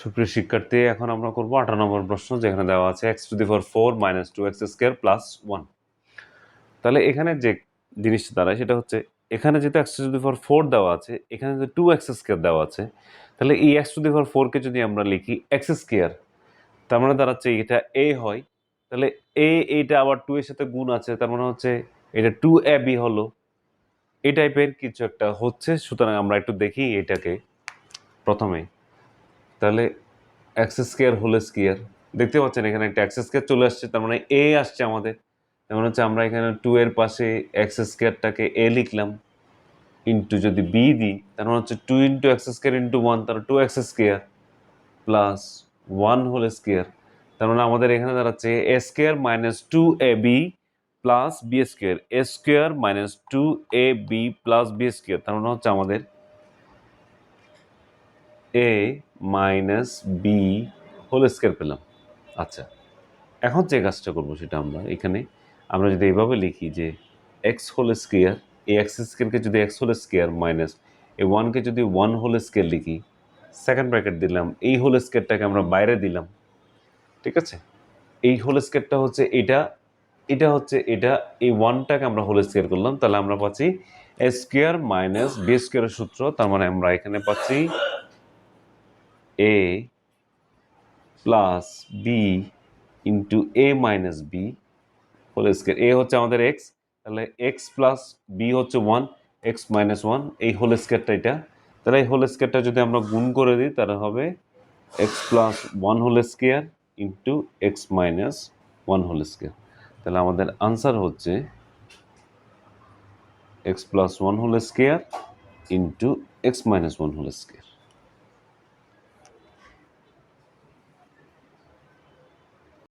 সুপ্রিয় শিক্ষার্থী, এখন আমরা করব আঠারো নম্বর প্রশ্ন, যেখানে দেওয়া আছে x to the four four minus two x square plus one তাহলে এখানে যে জিনিসটা দাঁড়ায় সেটা হচ্ছে, এখানে যেহেতু x to the four four দেওয়া আছে, এখানে যে টু এক্স স্কোয়ার দেওয়া আছে, তাহলে এই এক্স টু দি ফোর ফোরকে যদি আমরা লিখি এক্স স্কোয়ার তার মানে দাঁড়াচ্ছে এটা এ হয়, তাহলে এ এইটা আবার টু এর সাথে গুণ আছে, তার মানে হচ্ছে এটা টু এ বি হলো। এই টাইপের কিছু একটা হচ্ছে, সুতরাং আমরা একটু দেখি এটাকে প্রথমে। তাহলে এক্স স্কোয়ার হোল স্কোয়ার দেখতে পাচ্ছেন এখানে একটা এক্স স্কোয়ার চলে আসছে, তার মানে এ আসছে আমাদের। তার মানে হচ্ছে আমরা এখানে টু এর পাশে এক্স স্কোয়ারটাকে এ লিখলাম। ইন্টু যদি বি দিই, তার মানে হচ্ছে two into x square into one তার two x square plus one whole square তার মানে আমাদের এখানে দাঁড়াচ্ছে a square minus two a b plus b square a square minus two a b plus b square তার মানে হচ্ছে আমাদের a minus b whole square পেলাম। আচ্ছা এখন যে কাজটা করব সেটা আমরা এখানে, আমরা যদি এইভাবে লিখি যে এক্স হোল স্কোয়ার এই এক্স স্কোয়ারকে যদি এক্স হোল স্কোয়ার মাইনাস এই ওয়ানকে যদি ওয়ান হোল স্কোয়ার লিখি সেকেন্ড ব্র্যাকেট দিলাম, এই হোল স্কোয়ারটাকে আমরা বাইরে দিলাম, ঠিক আছে? এই হোল স্কোয়ারটা হচ্ছে এটা এটা হচ্ছে এটা, এই ওয়ানটাকে আমরা হোল স্কোয়ার করলাম, তাহলে আমরা পাচ্ছি এ স্কোয়ার মাইনাস বি স্কোয়ারের সূত্র, তার মানে আমরা এখানে পাচ্ছি a plus b into a minus b whole square a হচ্ছে আমাদের এক্স তাহলে এক্স প্লাস বি হচ্ছে ওয়ান এক্স মাইনাস ওয়ান এই হোল স্কোয়ারটা এটা। তাহলে এই হোল স্কোয়ারটা যদি আমরা গুণ করে দিই, তাহলে হবে x plus one whole square into x minus one whole square তাহলে আমাদের আনসার হচ্ছে x plus one whole square into x minus one whole square